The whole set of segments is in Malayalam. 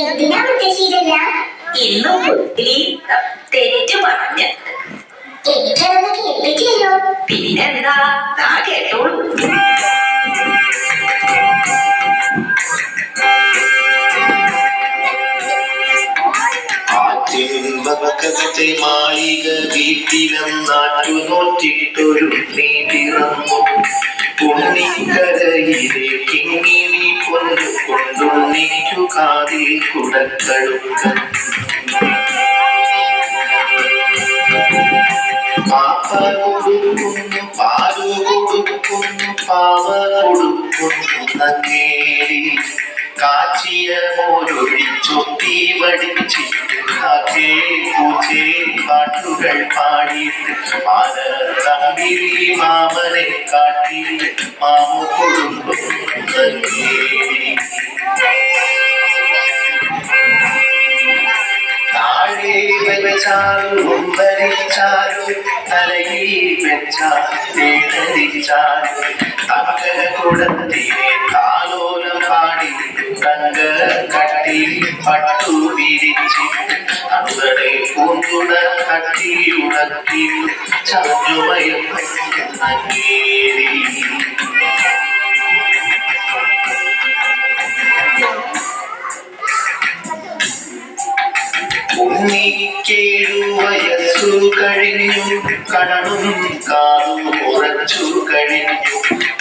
എന്തിനാ മുത്തശ്ശി ഇതെല്ലാം ഇന്ന് ഒത്തിരി തെറ്റ് പറഞ്ഞ് എനിക്കതൊന്ന് കേൾപ്പിച്ചല്ലോ പിന്നെന്താ? താ കേട്ടോളൂ ആറ്റിൻപക്കത്തെ മാളിക വീട്ടിലെന്നാറ്റു നോറ്റിട്ടൊരു നീ പിറന്നു പുണ്ണിക്കരയിലെ കിങ്ങിണി കൊണ്ടു കൊണ്ടുണ്ണിക്കു കാതിൽ കുടക്കഴുക്ക കൊടുക്കുന്നു പാൽ കൊടുക്കുന്നു പാവ കൊടുക്കുന്നു നങ്ങേരി കാച്ചിയ മോരൊഴിച്ചൊത്തി വടിച്ചിട്ട് കാക്കേ പൂച്ചേ പാട്ടുകൾ പാടിയിട്ട് മാന തമ്പിരി മാമനെ കാട്ടിയിട്ട് മാമു കൊടുക്കുന്നു നങ്ങേരി വെച്ചാലും ഭരിച്ചാലും തലയിൽ വെച്ചാൽ വേദനിച്ചാലും തങ്കല കൊടുത്തിനെ താലോലം പാടി തങ്ക കട്ടി പട്ടു വിരിച്ചിട്ട് അന്നുകളെ പൂന്തുട കട്ടി ഉണക്കി ചാഞ്ഞുമയം നങ്ങേരി വയസ്സു കഴിഞ്ഞു കണ്ണും കാതും ഉറച്ചു കഴിഞ്ഞു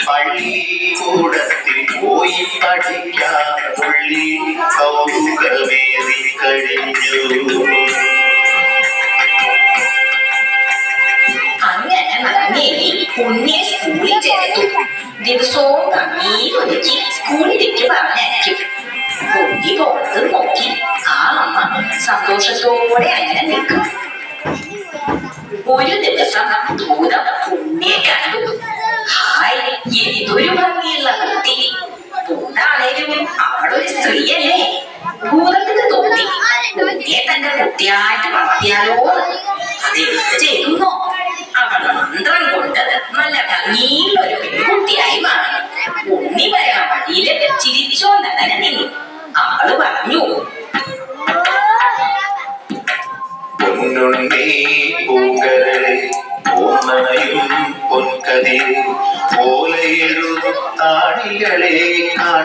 പള്ളിക്കൂടത്തിൽ പോയി പഠിക്കാൻ ഉള്ളി കൗതുകമേറി കഴിഞ്ഞു അങ്ങനെ നങ്ങേരി ഉണ്ണിയെ സ്കൂളിൽ ചേർത്തു ദിവസവും കണ്ണീരൊരുക്കി സ്കൂളിലേക്ക് പറഞ്ഞയക്കും പൊന്നി പുറത്ത് നോക്കി സന്തോഷത്തോടെ അങ്ങനെ നിൽക്കും ഒരു ദിവസം ദൂരം ഉണ്ണിയെ കണ്ടു ഹായ് ഏതൊരു ഭംഗിയുള്ള കുട്ടി ഭൂതാണേലും അവളൊരു സ്ത്രീയല്ലേ ഭൂതത്തിന് തോന്നി ഉണ്ണിയെ തന്റെ കുട്ടിയായിട്ട് വളർത്തിയാലോ അതെടുത്ത് ചെയ്യുന്നോ അവൾ മന്ത്രം കൊണ്ട് നല്ല ഭംഗിയുള്ള ഒരു പെൺകുട്ടിയായി മാറി ഉണ്ണി വരാൻ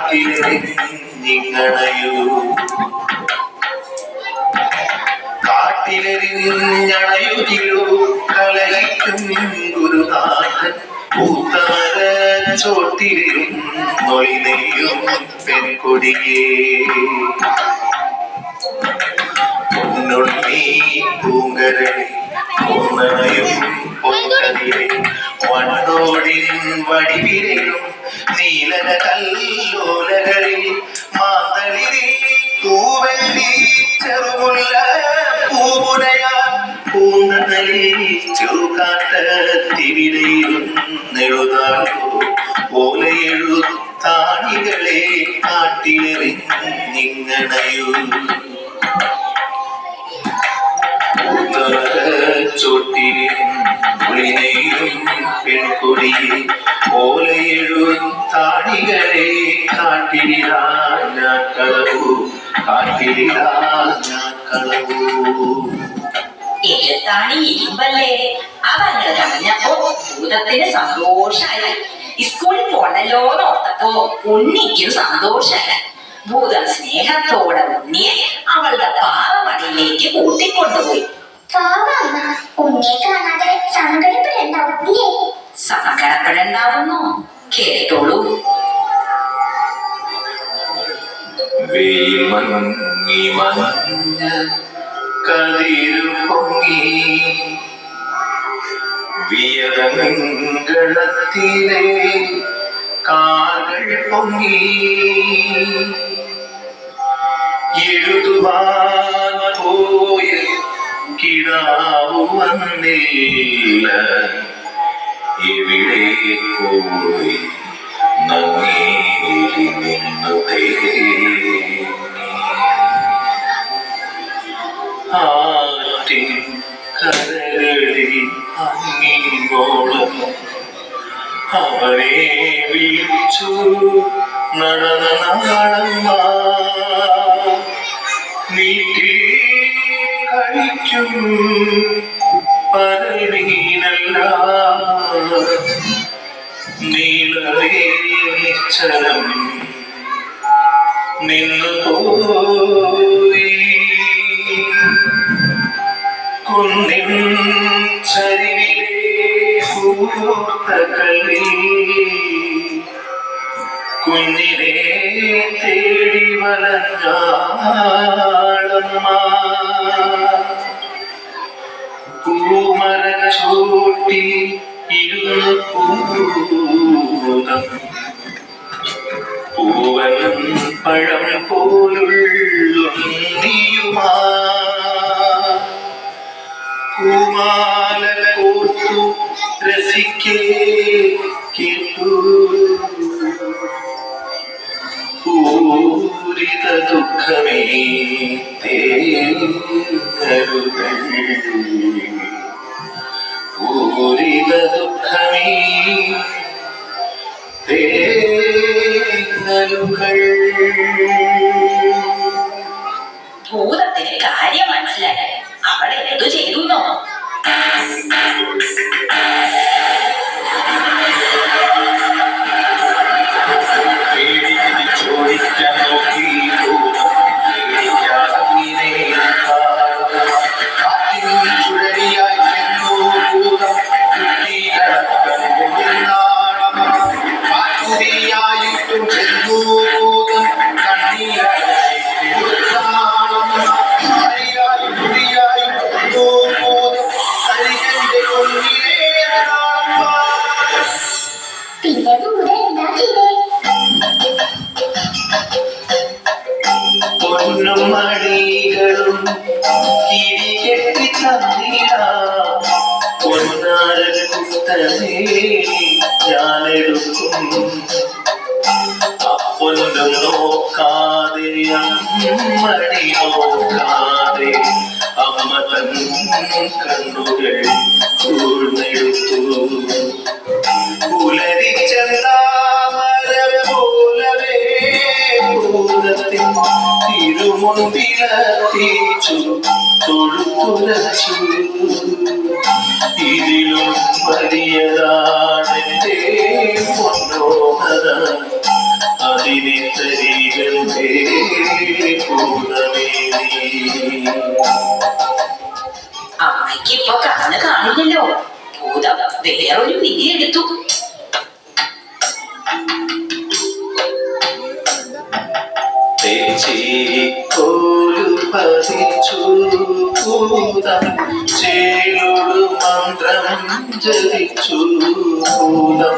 കാട്ടിലെ നിങ്ങളയൂ. കാട്ടിലെറിഞ്ഞണയുകിലോ കലഹിക്കും ഗുരുനാഥൻ. പൂത്താര ചോട്ടിലും മൊഴിനെയ്യും പെൺകൊടിയേ. പൊന്നുണ്ണി പൂങ്കരളി പൂന്നണയും പൊൻകതിരെ വണ്ണോടിൻ വടിവിരയും നീലന കല്ലോലകളിൽ മാന്തളിരി തൂവെള്ളി ചെറുമുല്ല പൂമുനയാ ചെറുകാട്ടത്തിവിടയിരുന്നെഴുതാളോ ഓലയെഴുത്താണികളെ കാട്ടിലെറിഞ്ഞിങ്ങണയൂ ചൊട്ടിയും പെൺകൊടിയെ ഓലയെഴുത്താണികളെ കാട്ടിരിടാഞ്ഞ കാട്ടിരിടാഞ്ഞ എഴുത്താണി ഇരുമ്പല്ലേ? അതങ്ങനെ പറഞ്ഞപ്പോ ഭൂതത്തിന് സന്തോഷായി. സ്കൂളിൽ പോണല്ലോ എന്ന് ഓർത്തപ്പോ ഉണ്ണിക്കും സന്തോഷായി. ഭൂതം സ്നേഹത്തോടെ ഉണ്ണിയെ അവളുടെ പാറമടിയിലേക്ക് കൂട്ടിക്കൊണ്ടുപോയി. പാവ ഉണ്ണിയെ കാണാതെ സങ്കടപ്പെടണ്ടാവുന്നു കേട്ടോളൂ. വെയിൽമങ്ങി മഞ്ഞ കതിരു പൊങ്ങി. വിയതങ്ങളത്തിലെ കാകൾ പൊങ്ങി. എഴുതുവാൻ രാവും വന്നില്ല ഇവിടെ പോയി നമ്മേലി നിന്നു ആറ്റിൻ കരകളിൽ അങ്ങിയോളം അവരെ വിളിച്ചു നടന്ന നടന്ന നീ കഴിക്കും. പരവീനല്ല നീളവേച്ചലം നിന്നു പോയി. കുന്നിൻ ചരിവിലെ സുഹൃത്തുക്കളിൽ കുഞ്ഞിനെ തേടി വലഞ്ഞാളമ്മ പൂമരച്ചോട്ടി ഇരുന്ന് പൂതം പൂവനും പഴം പോലുള്ളുണ്ണിയുമാ പൂമാല കോർത്തു രസിക്കേ കേട്ടു പൂരിത ദുഃഖമേ പൂരിത ദുഃഖമേ തേങ്ങലുകൾ അപ്പൊന്നും നോക്കാതെ അമ്മണി നോക്കാതെ അമ്മ തൊഴുത്തുലച്ചു ഇതിലും വലിയതാണെന്റെ അമ്മയ്ക്ക് ഇപ്പൊ കണ്ണ് കാണില്ലല്ലോ ഭൂതം വേറൊരു വിധി എടുത്തു. കോലു പതിച്ചു. മന്ത്രം ജപിച്ചു. ഭൂതം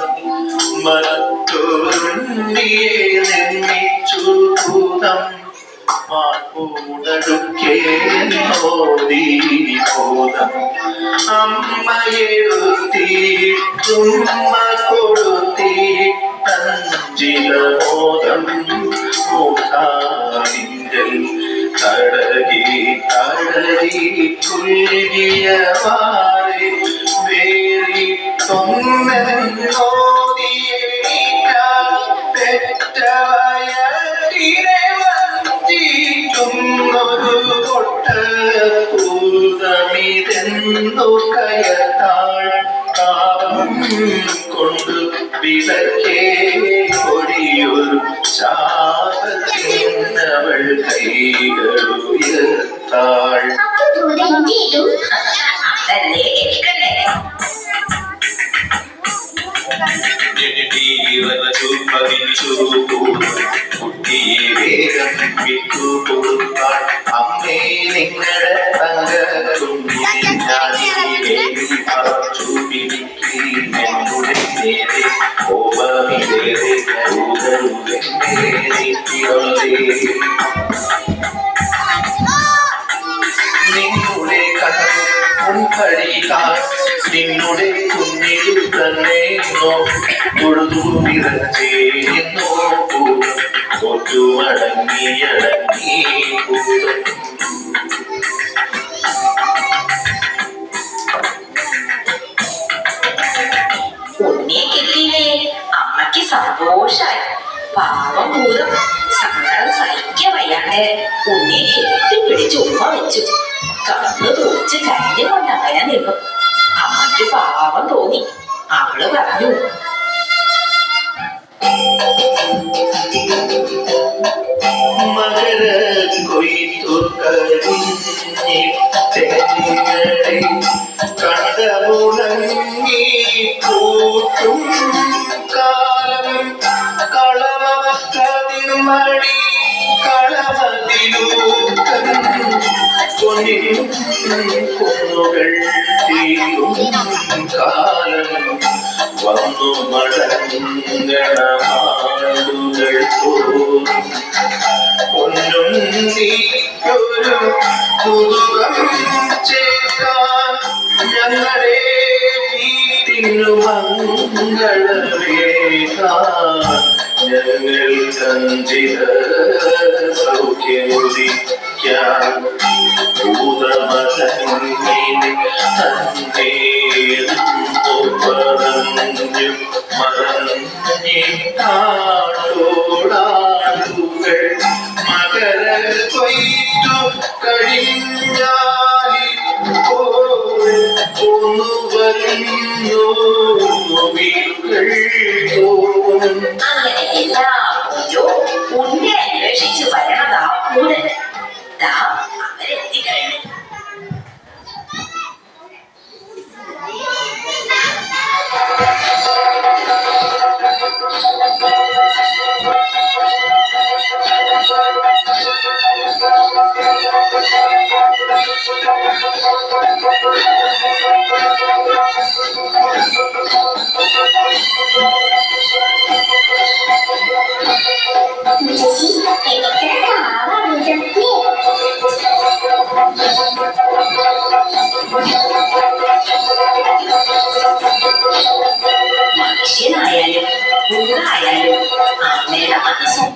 മരത്തോണ്ടിയെ നിർമ്മിച്ചു. ഭൂതം മാർപ്പൂടടുക്കേ നോദി ഭൂതം അമ്മയെടുത്തിട്ടുമ്മ കൊടുത്തിട്ടഞ്ചിലമോദം മുഖാവിങ്കൽ തടകി തടകി കുല്ലിയ വാറി വേറി തൊന്നോദിയേറ്റ കൊട്ട പൂതമിതെന്നു കയത്താൾ താപം കൊണ്ട് വിളക്കേ കൊടിയൊരു ശാപത്തിനവൾ കൈകളുയർത്താൾ. ജനതീവനു പതിച്ചു കുട്ടിയെ വേഗം വിട്ടു കൊടുത്താൾ അമ്മേ നിങ്ങളുടെ തങ്കക്കുഞ്ഞിനെ ഞാൻ പറിച്ചു പിടിക്കി എന്നുടെ നേരെ കോപമിതേറെ ഊതറുവെന്നെ നീട്ടിയൊന്നേ നിന്നുടെ കടന്നു ഉൾക്കഴികാൻ നിന്നുടെ കുഞ്ഞിൽ തന്നെ തൊഴുതു നിറച്ചേന്നോ തോറ്റു മടങ്ങിയടങ്ങി ഭൂതം ഉണ്ണിയെ കിട്ടിയില്ലേ സന്തോഷായി പാവം ഭൂതം സങ്കടം സഹിക്കാൻ വയ്യാണ്ട് ഉണ്ണിയെ കെട്ടിപ്പിടിച്ച് ഉമ്മ വെച്ചു. കണ്ണു തുറച്ച് കരഞ്ഞുകൊണ്ട് അങ്ങനെ നിന്നു. അമ്മയ്ക്ക് പാവം തോന്നി. അവൾ പറഞ്ഞു മകര കൊയ്ത്തു കഴിഞ്ഞി തെങ്ങടി കടമുണങ്ങി കൂട്ടും കാലം കളമക്കതിർമടി കളമതിലൂക്കൻ പൊന്നിൻ കുന്നുകൾ തീരും കാലം ഞങ്ങളുടെ വീട്ടിനു മംഗളമേകാൻ ഞങ്ങൾ കഞ്ചിത സൗഖ്യമുദിക്കാൻ ഭൂതമതങ്ങിനെ തന്നേന്നു മകര കൊയ്ത്തു കഴിഞ്ഞാലിപ്പോൾ മനുഷ്യനായാലും ഭൂതായാലും അമ്മയുടെ മനസ്സും